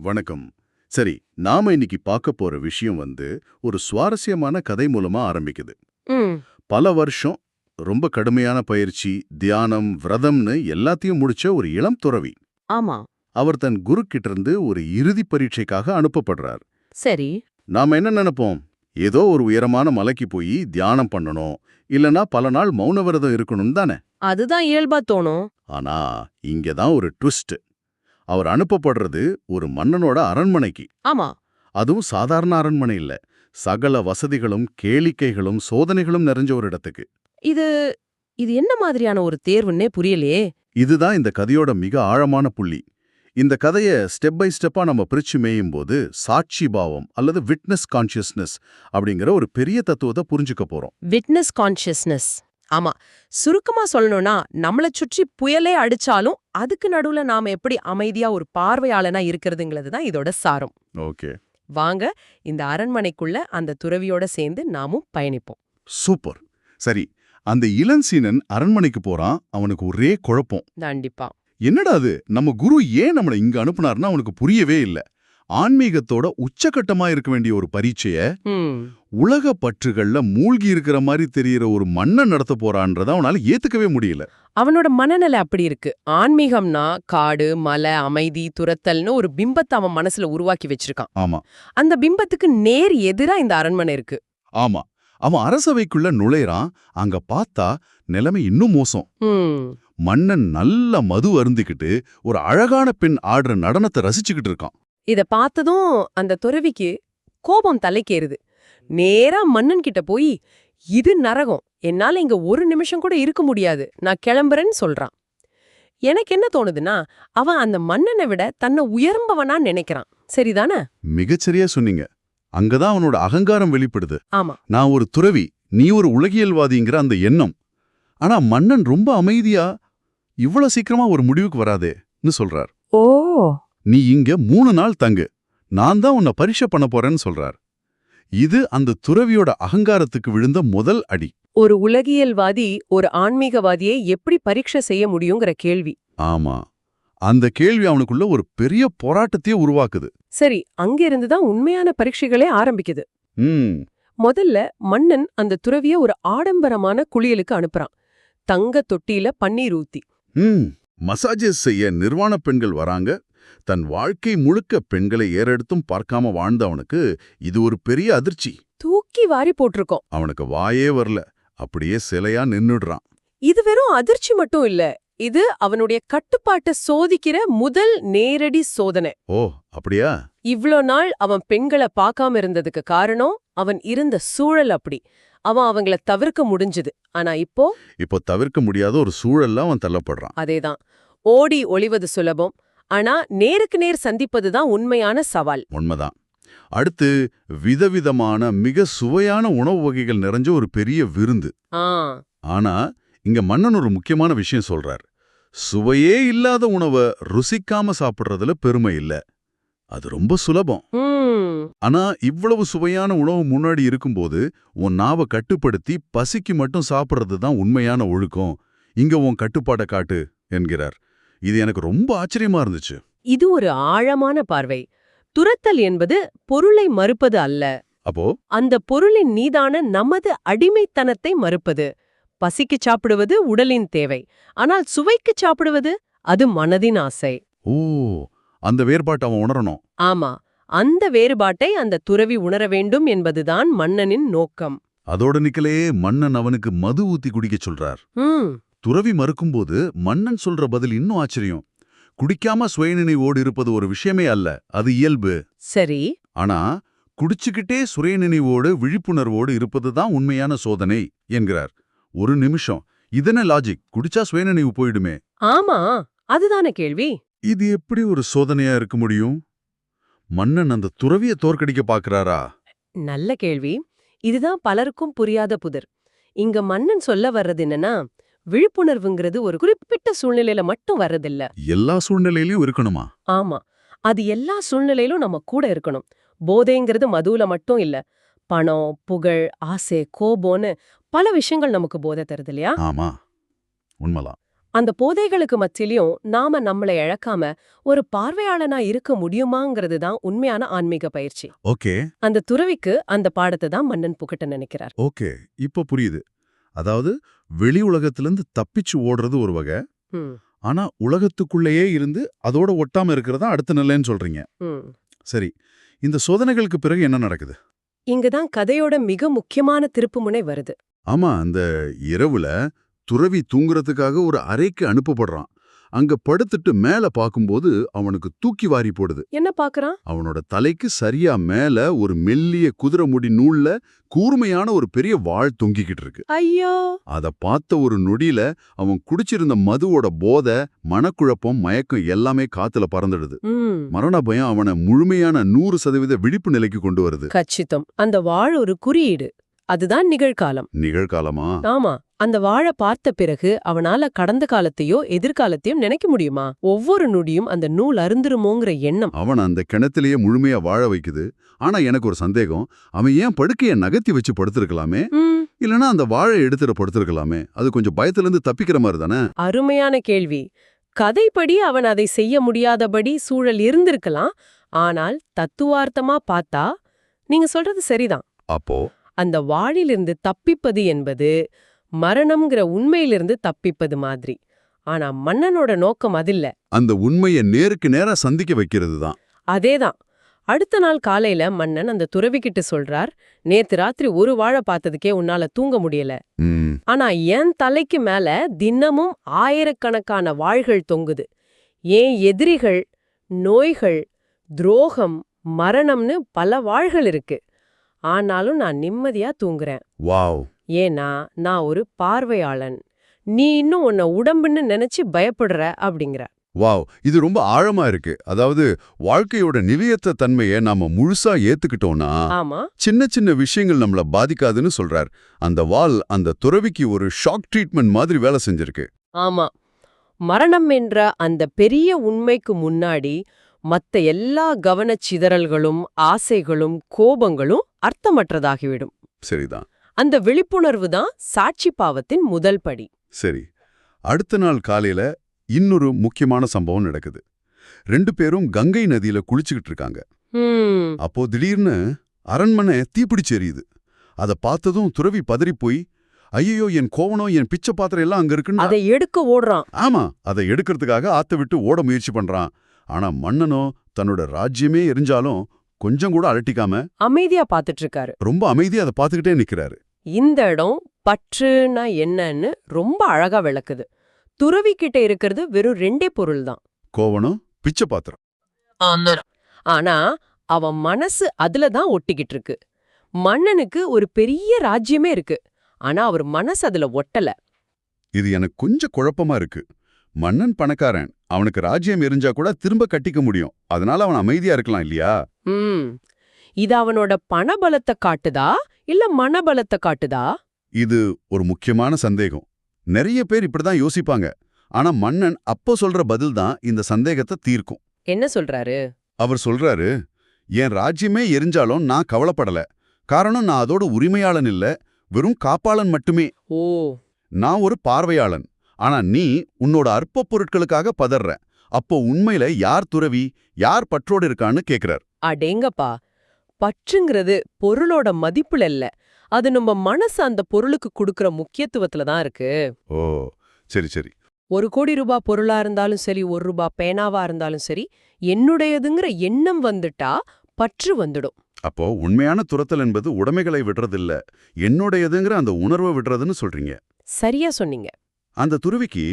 வணக்கம். சரி நாம இன்னைக்கு பார்க்க போற விஷயம் வந்து ஒரு சுவாரஸ்யமான கதை மூலமா ஆரம்பிக்குது. பல வருஷம் ரொம்ப கடுமையான பயிற்சி தியானம் விரதம்னு எல்லாத்தையும் முடிச்ச ஒரு இளம் துறவி. ஆமா. அவர் தன் குரு கிட்ட இருந்து ஒரு இறுதி பரீட்சைக்காக அனுப்பப்படுறார். சரி. நாம என்ன நினைப்போம்? ஏதோ ஒரு உயரமான மலைக்கு போய் தியானம் பண்ணணும் இல்லனா பல நாள் மௌன விரதம் இருக்கணும் தானே? அதுதான் இயல்பா தோணும். ஆனா இங்க தான் ஒரு ட்விஸ்ட் அவர் அனுப்பப்படுறது ஒரு மன்னனோட அரண்மனைக்கு. ஆமா. அதுவும் சாதாரண அரண்மனை இல்ல. சகல வசதிகளும் கேளிக்கைகளும் சோதனைகளும் நிறைஞ்ச ஒரு இடத்துக்கு. இது இது என்ன மாதிரியான ஒரு தேர்வுன்னே புரியலையே. இதுதான் இந்த கதையோட மிக ஆழமான புள்ளி. இந்த கதைய ஸ்டெப் பை ஸ்டெப்பா நம்ம பிரிச்சு மேயும் போது சாட்சி பாவம் அல்லது விட்னஸ் கான்ஷியஸ்னஸ் அப்படிங்கிற ஒரு பெரிய தத்துவத்தை புரிஞ்சுக்க போறோம். விட்னஸ் கான்ஷியஸ்னஸ் ஆமா. சுருக்கமா சொல்லணும்னா நம்மள சுற்றி புயலே அடிச்சாலும் அதுக்கு நடுவுல நாம எப்படி அமைதியா ஒரு பார்வையாளனா இருக்கிறதுங்கிறது தான் இதோட சாரம். ஓகே. வாங்க இந்த அரண்மனைக்குள்ள அந்த துறவியோட சேர்ந்து நாமும் பயணிப்போம். சூப்பர். சரி அந்த இளஞ்சீனன் அரண்மனைக்கு போறான் அவனுக்கு ஒரே குழப்பம். கண்டிப்பா. என்னடா அது? நம்ம குரு ஏன் நம்மளை இங்க அனுப்புனார்னா அவனுக்கு புரியவே இல்ல. ஆன்மீகத்தோட உச்சகட்டமா இருக்க வேண்டிய ஒரு பரீட்சைய உலக பற்றுகள்ல மூழ்கி இருக்கிற மாதிரி தெரியற ஒரு மன்னன் நடத்த போறான்றத அவனால ஏத்துக்கவே முடியல. அவனோட மனநிலை அப்படி இருக்கு. ஆன்மீகம்னா காடு மலை அமைதி துரத்தல்னு ஒரு பிம்பத்தை அவன் மனசுல உருவாக்கி வச்சிருக்கான். ஆமா. அந்த பிம்பத்துக்கு நேர் எதிரா இந்த அரண்மனை இருக்கு. ஆமா. அவன் அரசவைக்குள்ள நுழைறான் அங்க பார்த்தா நிலைமை இன்னும் மோசம். மன்னன் நல்ல மது அருந்திக்கிட்டு ஒரு அழகான பெண் ஆடுற நடனத்தை ரசிச்சுக்கிட்டு இருக்கான். இத பார்த்ததும் அந்த துறவிக்கு கோபம் தலைக்கேறுது. நேரா மன்னன் கிட்ட போய் இது நரகம். என்னால இங்க ஒரு நிமிஷம் கூட இருக்க முடியாது. நான் கிளம்புறேன்னு சொல்றான். எனக்கு என்ன தோணுதுன்னா அவன் அந்த மன்னனை விட தன்னை உயர்ந்தவனா நினைக்கிறான். சரிதானே? மிகச்சரியா சொன்னீங்க. அங்கதான் அவனோட அகங்காரம் வெளிப்படுது. ஆமா. நான் ஒரு துறவி நீ ஒரு உலகியல்வாதிங்கிற அந்த எண்ணம். ஆனா மன்னன் ரொம்ப அமைதியா இவ்வளவு சீக்கிரமா ஒரு முடிவுக்கு வராதேன்னு சொல்றார். ஓ! நீ இங்க மூணு நாள் தங்கு. நான் தான் உன்னை பரீட்சை பண்ண போறேன்னு சொல்றார். இது அந்த துறவியோட அகங்காரத்துக்கு விழுந்த முதல் அடி. ஒரு உலகியல்வாதி ஒரு ஆன்மீகவாதியை எப்படி பரீட்சை செய்ய முடியுங்கிற கேள்வி. ஆமா. அந்த கேள்வி அவனுக்குள்ள ஒரு பெரிய போராட்டத்தையே உருவாக்குது. சரி அங்கிருந்து தான் உண்மையான பரீட்சைகளே ஆரம்பிக்குது. முதல்ல மன்னன் அந்த துறவிய ஒரு ஆடம்பரமான குளியலுக்கு அனுப்புறான். தங்க தொட்டியில பன்னீர் ஊத்தி. மசாஜஸ் செய்ய நிர்வாண பெண்கள் வராங்க. தன் வாழ்க்கை முழுக்க பெண்களை ஏறெடுத்தும் பார்க்காம வாழ்ந்த அவனுக்கு இது ஒரு பெரிய அதிர்ச்சி. தூக்கி வாரி போட்டிருக்கோம். அவனுக்கு வாயே வரல. அப்படியே சிலையா நின்னுடுறான். இது வெறும் அதிர்ச்சி மட்டும் இல்ல. இது அவனுடைய கட்டுப்பாட்டை சோதிக்கிற முதல் நேரடி சோதனை. ஓ அப்படியா? இவ்ளோ நாள் அவன் பெண்களை பார்க்காம இருந்ததுக்கு காரணம் அவன் இருந்த சூழல் அப்படி. அவன் அவங்கள தவிர்க்க முடிஞ்சது. ஆனா இப்போ? இப்போ தவிர்க்க முடியாத ஒரு சூழல்ல அவன் தள்ளப்படுறான். அதேதான். ஓடி ஒளிவது சுலபம். ஆனா நேருக்கு நேர் சந்திப்பதுதான் உண்மையான சவால். உண்மைதான். அடுத்து விதவிதமான மிக சுவையான உணவு வகைகள் நிறைஞ்ச ஒரு பெரிய விருந்து. ஆனா இங்க மன்னன் ஒரு முக்கியமான விஷயம் சொல்றார். சுவையே இல்லாத உணவை ருசிக்காம சாப்பிடுறதுல பெருமை இல்ல. அது ரொம்ப சுலபம். ஆனா இவ்வளவு சுவையான உணவு முன்னாடி இருக்கும்போது உன் நாவை கட்டுப்படுத்தி பசிக்கு மட்டும் சாப்பிடுறது தான் உண்மையான ஒழுக்கம். இங்க உன் கட்டுப்பாடை காட்டு என்கிறார். இது எனக்கு ரொம்ப ஆச்சரியமா இருந்துச்சு. இது ஒரு ஆழமான பார்வை. துரத்தல் என்பது பொருளை மறுப்பது அல்ல. அப்போ? அந்த பொருளின் மீதான நமது அடிமைத்தனத்தை மறுப்பது. பசிக்கு சாப்பிடுவது உடலின் தேவை. ஆனால் சுவைக்கு சாப்பிடுவது அது மனதின் ஆசை. ஓ அந்த வேறுபாட்டை அவன் உணரணும். ஆமா அந்த வேறுபாட்டை அந்த துறவி உணர வேண்டும் என்பதுதான் மன்னனின் நோக்கம். அதோட நிக்கலே மன்னன் அவனுக்கு மது ஊத்தி குடிக்க சொல்றார். துறவி மறுக்கும்போது மன்னன் சொல்ற பதில் இன்னும் ஆச்சரியம். குடிக்காம சுயநினைவோடு இருப்பது ஒரு விஷயமே அல்ல அது இயல்பு. சரி. ஆனா குடிச்சுக்கிட்டே சுயநினைவோடு விழிப்புணர்வோடு இருப்பது தான் உண்மையான சோதனை என்கிறார். ஒரு நிமிஷம். இதன லாஜிக் குடிச்சா சுயநினைவு போயிடுமே. ஆமா அதுதானே கேள்வி. இது எப்படி ஒரு சோதனையா இருக்க முடியும்? மன்னன் அந்த துறவிய தோற்கடிக்க பாக்குறாரா நல்ல கேள்வி. இதுதான் பலருக்கும் புரியாத புதிர். இங்க மன்னன் சொல்ல வர்றது என்னன்னா விழிப்புணர்வுங்கிறது ஒரு குறிப்பிட்ட சூழ்நிலையில மட்டும் வர்றதில்ல. எல்லா சூழ்நிலையிலயும் இருக்கணுமா? ஆமா. அது எல்லா சூழ்நிலையிலும் நம்ம கூட இருக்கணும். போதைங்கிறது மதுவுல மட்டும் இல்ல. பணம் புகழ் ஆசை கோபம்னு பல விஷயங்கள் நமக்கு போதை தருது இல்லையா? ஆமா. உண்மைதான். அந்த போதைகளுக்கு மத்தியிலயும் நாம நம்மளை இழக்காம ஒரு பார்வையாளனா இருக்க முடியுமாங்கிறது தான் உண்மையான ஆன்மீக பயிற்சி. ஓகே. அந்த துறவிக்கு அந்த பாடத்தை தான் மன்னன் புகட்ட நினைக்கிறார். ஓகே. இப்போ புரியுது. அதாவது வெளி உலகத்திலிருந்து தப்பிச்சு ஓடுறது ஒரு வகை. ஆனா உலகத்துக்குள்ளேயே இருந்து அதோட ஒட்டாம இருக்கிறதா அடுத்த நிலைன்னு சொல்றீங்க. சரி இந்த சோதனைகளுக்கு பிறகு என்ன நடக்குது? இங்கதான் கதையோட மிக முக்கியமான திருப்புமுனை வருது. ஆமா அந்த இரவுல துறவி தூங்குறதுக்காக ஒரு அறைக்கு அனுப்பப்படுறான். அங்க படுத்துட்டு மேல பாக்கும்போது அவனுக்கு தூக்கி வாரி போடுது. என்ன பாக்குறான்? அவனோட தலைக்கு சரியா மேல ஒரு மெல்லிய குதிரை முடி நூல்ல கூர்மையான ஒரு பெரிய வாள் தொங்கிக்கிட்டு இருக்கு. ஐயோ! அத பார்த்த ஒரு நொடியில அவன் குடிச்சிருந்த மதுவோட போதை மனக்குழப்பம் மயக்கம் எல்லாமே காத்துல பறந்துடுது. மரண பயம் அவனை முழுமையான நூறு சதவீத விழிப்பு நிலைக்கு கொண்டு வருது. கச்சிதம். அந்த வாழ் ஒரு குறியீடு. அதுதான் நிகழ்காலம். நிகழ்காலமா? ஆமா. அந்த வாழை பார்த்த பிறகு அவனால கடந்த காலத்தையோ எதிர்காலத்தையோ நினைக்க முடியுமா? ஒவ்வொரு நொடியும் அந்த நூல் அருந்துருமோங்கிற எண்ணம். அவன் அந்த கிணத்திலேயே முழுமையா வாழ வைக்குது. ஆனா எனக்கு ஒரு சந்தேகம். அவன் ஏன் படுக்கைய நகர்த்தி வச்சு படுத்திருக்கலாமே? இல்லனா அந்த வாழை எடுத்துட படுத்திருக்கலாமே? அது கொஞ்சம் பயத்துல இருந்து தப்பிக்கிற மாதிரி தானே? அருமையான கேள்வி. கதைப்படி அவன் அதை செய்ய முடியாதபடி சூழல் இருந்திருக்கலாம். ஆனால் தத்துவார்த்தமா பார்த்தா நீங்க சொல்றது சரிதான். அப்போ? அந்த வாழிலிருந்து தப்பிப்பது என்பது மரணம்ங்கிற உண்மையிலிருந்து தப்பிப்பது மாதிரி. ஆனா மன்னனோட நோக்கம் அதில்ல. அந்த உண்மையை நேருக்கு நேரா சந்திக்க வைக்கிறது தான் அதேதான். அடுத்த நாள் காலையில மன்னன் அந்த துறவிக்கிட்ட சொல்றார் நேத்து ராத்திரி ஒரு வாழை பார்த்ததுக்கே உன்னால தூங்க முடியல. ஆனா என் தலைக்கு மேல தினமும் ஆயிரக்கணக்கான வாள்கள் தொங்குது. ஏன் எதிரிகள் நோய்கள் துரோகம் மரணம்னு பல வாள்கள் இருக்கு. ஆனாலும் நான் நிம்மதியா தூங்குறேன். வாவ். ஏன்னா நான் ஒரு பார்வையாளன். நீ இன்னும் உன்னை உடம்புன்னு நினைச்சு பயப்படுற அப்படிங்கிற. வாவ். இது ரொம்ப ஆழமா இருக்கு. அதாவது வாழ்க்கையோட நிலையற்ற தன்மையை நாம முழுசா ஏத்துக்கிட்டோம்னா ஆமா. சின்ன சின்ன விஷயங்கள் நம்மள பாதிக்காதுன்னு சொல்றார். அந்த வால் அந்த துறவிக்கு ஒரு ஷாக் ட்ரீட்மெண்ட் மாதிரி வேலை செஞ்சிருக்கு. ஆமா. மரணம் என்ற அந்த பெரிய உண்மைக்கு முன்னாடி மத்த எல்லா கவனச்சிதறல்களும் ஆசைகளும் கோபங்களும் அர்த்தமற்றதாகிவிடும். சரிதான். அந்த விழிப்புணர்வு தான் சாட்சி பாவத்தின் முதல் படி. சரி. அடுத்த நாள் காலையில இன்னொரு முக்கியமான சம்பவம் நடக்குது. ரெண்டு பேரும் கங்கை நதியில குளிச்சுக்கிட்டு இருக்காங்க. அப்போ திடீர்னு அரண்மனை தீப்பிடிச்சு எரியுது. அத பார்த்ததும் துறவி பதறி போய் ஐயோ என் கோவணம் என் பிச்சை பாத்திரம் எல்லாம் அங்க இருக்குன்னு? அதை எடுக்க ஓடுறான். ஆமா அதை எடுக்கிறதுக்காக ஆத்த விட்டு ஓட முயற்சி பண்றான். ஆனா மன்னனோ தன்னோட ராஜ்யமே எரிஞ்சாலும் கொஞ்சம் கூட அலட்டிக்காம அமைதியா பாத்துட்டு இருக்காரு ரொம்ப அமைதியா அதை பார்த்துக்கிட்டே நிக்கிறாரு. இந்த இடம் பற்றுனா என்னன்னு ரொம்ப அழகா விளக்குது. துறவி கிட்ட இருக்கிறது வெறும் ரெண்டே பொருள் தான். கோவணம் பிச்சை பாத்திரம். ஆனா அவன் மனசு அதுல தான் ஒட்டிக்கிட்டு இருக்கு மன்னனுக்கு ஒரு பெரிய ராஜ்யமே இருக்கு. ஆனா அவர் மனசு அதுல ஒட்டல. இது எனக்கு கொஞ்சம் குழப்பமா இருக்கு. மன்னன் பணக்காரன் அவனுக்கு ராஜ்யம் எரிஞ்சா கூட திரும்ப கட்டிக்க முடியும். அதனால அவன் அமைதியா இருக்கலாம் இல்லையா? இது அவனோட பணபலத்தை காட்டுதா? இல்ல மனபலத்தை காட்டுதா? இது ஒரு முக்கியமான சந்தேகம். நிறைய பேர் இப்படிதான் யோசிப்பாங்க. ஆனா மன்னன் அப்போ சொல்ற பதில் தான் இந்த சந்தேகத்தை தீர்க்கும். என்ன சொல்றாரு? அவர் சொல்றாரு என் ராஜ்யமே எரிஞ்சாலும் நான் கவலைப்படல. காரணம் நான் அதோட உரிமையாளன் இல்ல வெறும் காப்பாளன் மட்டுமே. ஓ. நான் ஒரு பார்வையாளன். ஆனா நீ உன்னோட அற்ப பொருட்களுக்காக பதற அப்போ உண்மையில யார் துறவி யார் பற்றோடு இருக்கான்னு கேக்குறார். அடேங்கப்பா பற்றுங்கிறது பொருளோட மதிப்புல இல்ல. அது நம்ம மனசு அந்த பொருளுக்கு கொடுக்கற முக்கியத்துவத்துல தான் இருக்கு. ஓ சரி சரி. ஒரு கோடி ரூபாய் பொருளா இருந்தாலும் சரி ஒரு ரூபாய் பேனாவா இருந்தாலும் சரி என்னுடையதுங்கிற எண்ணம் வந்துட்டா பற்று வந்துடும். அப்போ உண்மையான துரத்தல் என்பது உடைமைகளை விடுறதில்ல. என்னுடையதுங்கிற அந்த உணர்வை விடுறதுன்னு சொல்றீங்க. சரியா சொன்னீங்க. அந்த துருவிக்கு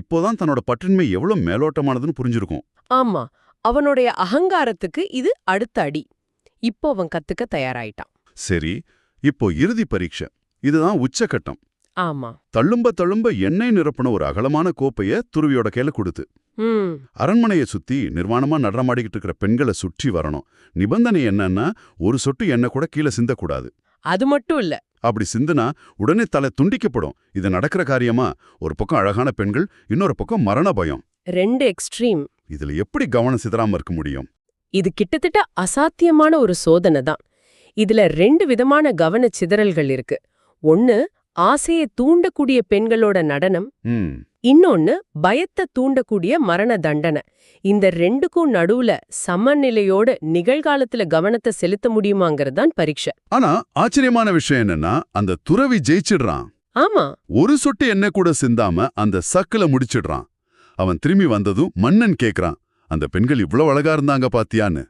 இப்போதான் தன்னோட பற்றின்மை எவ்வளவு மேலோட்டமானதுன்னு புரிஞ்சிருக்கும். ஆமா அவனுடைய அகங்காரத்துக்கு இது அடுத்த அடி. இப்போ அவன் கத்துக்க தயாராயிட்டான். சரி இப்போ இறுதி பரீட்சை. இதுதான் உச்சக்கட்டம் ஆமா. தள்ளும்ப தள்ளும்ப எண்ணெய் நிரப்புன ஒரு அகலமான கோப்பைய துருவியோட கையில கொடுத்து. அரண்மனையை சுத்தி நிர்வாணமா நடனமாடிக்கிட்டு இருக்கிற பெண்களை சுற்றி வரணும். நிபந்தனை என்னன்னா ஒரு சொட்டு எண்ணெய் கூட கீழே சிந்தக்கூடாது. அது மட்டும் இல்ல. அப்படி சிந்துனா உடனே தலை துண்டிக்கப்படும். இது நடக்கிற காரியமா? ஒரு பக்கம் அழகான பெண்கள் இன்னொரு பக்கம் மரண பயம். ரெண்டு எக்ஸ்ட்ரீம் இதுல எப்படி கவனம் சிதறாம இருக்க முடியும்? இது கிட்டத்தட்ட அசாத்தியமான ஒரு சோதனை தான். இதுல ரெண்டு விதமான கவனச் சிதறல்கள் இருக்கு. ஒன்னு ஆசையை தூண்டக்கூடிய பெண்களோட நடனம். இன்னொன்னு பயத்தை தூண்டக்கூடிய மரண தண்டனை. இந்த ரெண்டுக்கும் நடுவுல சமநிலையோட நிகழ்காலத்துல கவனத்தை செலுத்த முடியுமாங்கிறது தான் பரீட்சை. ஆனா ஆச்சரியமான விஷயம் என்னன்னா அந்த துறவி ஜெயிச்சிடுறான். ஆமா. ஒரு சொட்டு எண்ணெய் கூட சிந்தாம அந்த சக்குல முடிச்சிடுறான். அவன் திரும்பி வந்ததும் மன்னன் கேக்குறான் அந்த பெண்கள் இவ்வளவு அழகா இருந்தாங்க பாத்தியான்னு?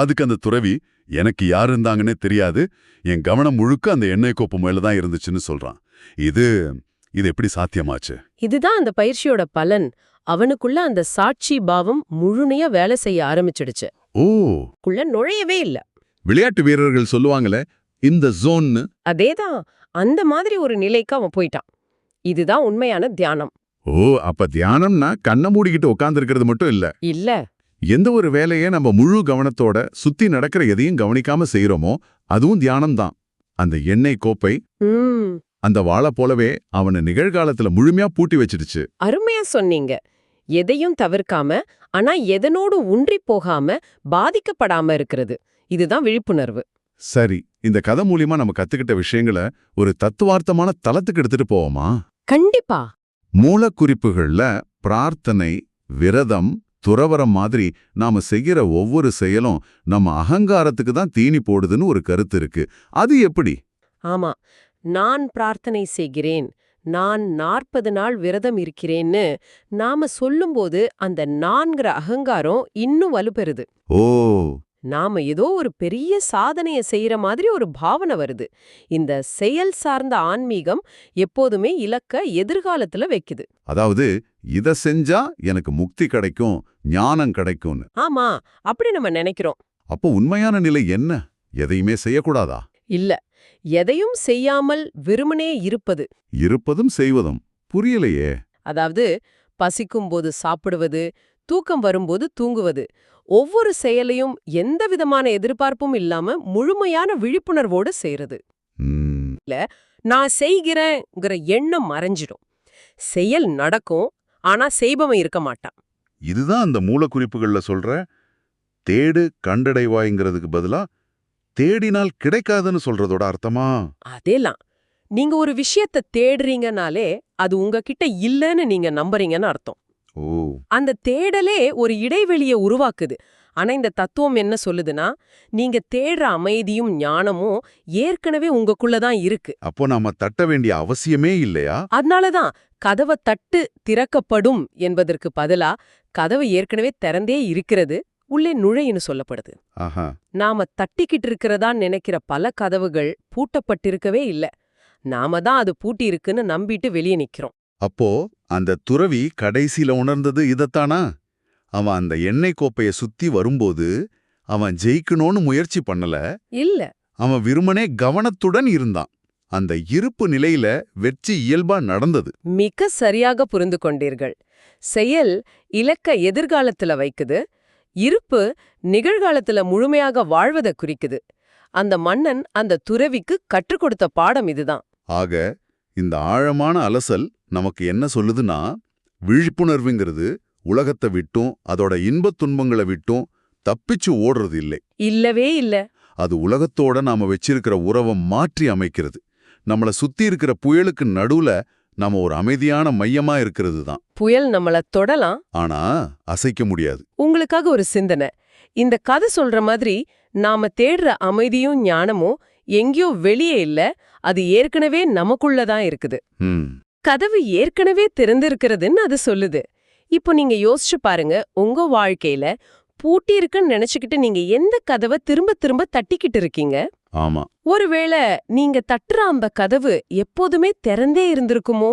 அதுக்கு அந்த துறவி எனக்கு யார் இருந்தாங்கன்னே தெரியாது. என் கவனம் முழுக்க அந்த எண்ணெய் கோப்பு மேல தான் இருந்துச்சுன்னு சொல்றான். இது இது எப்படி சாத்தியமாச்சு? இதுதான் அந்த பயிற்சியோட பலன். அவனுக்குள்ள அந்த சாட்சி பாவம் முழுமையா வேலை செய்ய ஆரம்பிச்சிடுச்சு. ஓ! குள்ள நுழையவே இல்ல. விளையாட்டு வீரர்கள் சொல்லுவாங்களே இந்த ஜோன்னு அதேதான். அந்த மாதிரி ஒரு நிலைக்கு அவன் போயிட்டான். இதுதான் உண்மையான தியானம். ஓ அப்ப தியானம்னா கண்ணை மூடிக்கிட்டு உட்கார்ந்திருக்கிறது மட்டும் இல்ல? இல்ல. எந்த ஒரு வேலையை நம்ம முழு கவனத்தோட சுத்தி நடக்கிற எதையும் கவனிக்காம செய்யறோமோ அதுவும் தியானம் தான் அந்த எண்ணெய் கோப்பை அந்த வாழை போலவே அவனை நிகழ்காலத்துல முழுமையா பூட்டி வச்சிடுச்சு. அருமையா சொன்னீங்க. எதையும் தவிர்க்காம ஆனா எதனோடு ஊன்றி போகாம பாதிக்கப்படாம இருக்கிறது. இதுதான் விழிப்புணர்வு. சரி இந்த கதை மூலியமா நம்ம கத்துக்கிட்ட விஷயங்களை ஒரு தத்துவார்த்தமான தளத்துக்கு எடுத்துட்டு போவோமா? கண்டிப்பா. மூலக்குறிப்புகள்ல பிரார்த்தனை விரதம் துறவரம் மாதிரி நாம செய்யற ஒவ்வொரு செயலும் நம்ம அகங்காரத்துக்கு தான் தீனி போடுதுன்னு ஒரு கருத்து இருக்கு. அது எப்படி? ஆமா. நான் பிரார்த்தனை செய்கிறேன் நான் நாற்பது நாள் விரதம் இருக்கிறேன்னு நாம சொல்லும்போது அந்த நான்கிற அகங்காரம் இன்னும் வலுப்பெறுது. ஓ! நாம ஏதோ ஒரு பெரிய சாதனைய செய்யற மாதிரி ஒரு பாவனை வருது. இந்த செயல் சார்ந்த ஆன்மீகம் எப்போதுமே இலக்க எதிர்காலத்துல வைக்குது. அதாவது இத செஞ்சா எனக்கு முக்தி கிடைக்கும் ஞானம் கிடைக்கும்னு. ஆமா அப்படி நம்ம நினைக்கிறோம். அப்போ உண்மையான நிலை என்ன? எதையுமே செய்யக்கூடாதா? இல்ல. எதையும் செய்யாமல் வெறுமனே இருப்பது. இருப்பதும் செய்வதும். புரியலையே. அதாவது பசிக்கும்போது சாப்பிடுவது தூக்கம் வரும்போது தூங்குவது. ஒவ்வொரு செயலையும் எந்த விதமான எதிர்பார்ப்பும் இல்லாம முழுமையான விழிப்புணர்வோடு செய்யறது ம், நான் செய்கிறேங்கிற எண்ணம் மறைஞ்சிடும். செயல் நடக்கும் ஆனா செய்பவன் இருக்க மாட்டான். இதுதான் அந்த மூலக்குறிப்புகள்ல சொல்ற தேடு கண்டடைவாய்ங்கிறதுக்கு பதிலா தேடினால் கிடைக்காதுன்னு சொல்றதோட அர்த்தமா? அதேலாம். நீங்க ஒரு விஷயத்த தேடுறீங்கனாலே அது உங்ககிட்ட இல்லைன்னு நீங்க நம்புறீங்கன்னு அர்த்தம். ஓ. அந்த தேடலே ஒரு இடைவெளியை உருவாக்குது. ஆனா இந்த தத்துவம் என்ன சொல்லுதுன்னா நீங்க தேடுற அமைதியும் ஞானமும் ஏற்கனவே உங்களுக்குள்ள தான் இருக்கு. அப்போ நாம தட்ட வேண்டிய அவசியமே இல்லையா? அதனாலதான் கதவை தட்டு திறக்கப்படும் என்பதற்கு பதிலா கதவு ஏற்கனவே திறந்தே இருக்கிறது. உள்ளே நுழைன்னு சொல்லப்படுது. ஆஹா. நாம தட்டிக்கிட்டு இருக்கிறதா நினைக்கிற பல கதவுகள் பூட்டப்பட்டிருக்கவே இல்ல. நாம தான் அது பூட்டி இருக்குன்னு நம்பிட்டு வெளியே நிக்கிறோம். அப்போ அந்த துறவி கடைசியில உணர்ந்தது இதத்தானா? அவன் அந்த எண்ணெய் கோப்பைய சுத்தி வரும்போது அவன் ஜெயிக்கணும்னு முயற்சி பண்ணல. இல்ல. அவன் விருமனே கவனத்துடன் இருந்தான். அந்த இருப்பு நிலையில வெற்றி இயல்பா நடந்தது. மிக சரியாக புரிந்து கொண்டீர்கள். செயல் இலக்க எதிர்காலத்துல வைக்குது. இருப்பு நிகழ்காலத்துல முழுமையாக வாழ்வதை குறிக்குது. அந்த மன்னன் அந்த துறவிக்கு கற்றுக் கொடுத்த பாடம் இதுதான். ஆக இந்த ஆழமான அலசல் நமக்கு என்ன சொல்லுதுன்னா விழிப்புணர்வுங்கிறது உலகத்தை விட்டும் அதோட இன்பத் துன்பங்களை விட்டும் தப்பிச்சு ஓடுறது இல்லை. இல்லவே இல்ல. அது உலகத்தோட நாம வச்சிருக்கிற உறவை மாற்றி அமைக்கிறது. நம்மள சுத்தி இருக்கிற புயலுக்கு நடுவுல நாம ஒரு அமைதியான மையமா இருக்கிறது தான் புயல் நம்மள தொடலாம். ஆனா அசைக்க முடியாது. உங்களுக்காக ஒரு சிந்தனை. இந்த கதை சொல்ற மாதிரி நாம தேடுற அமைதியும் ஞானமும் எங்கேயோ வெளியே இல்ல அது ஏற்கனவே நமக்குள்ளதான் இருக்குது. ம். கதவு ஏற்கனவே திறந்திருக்கிறதுன்னு அது சொல்லுது. இப்போ நீங்க யோசிச்சு பாருங்க உங்க வாழ்க்கையில பூட்டி இருக்குன்னு நினைச்சுக்கிட்டு நீங்க எந்த கதவை திரும்ப திரும்ப தட்டிக்கிட்டு இருக்கீங்க? ஆமா. ஒருவேளை நீங்க தட்டுற அந்த கதவு எப்போதுமே திறந்தே இருந்திருக்குமோ?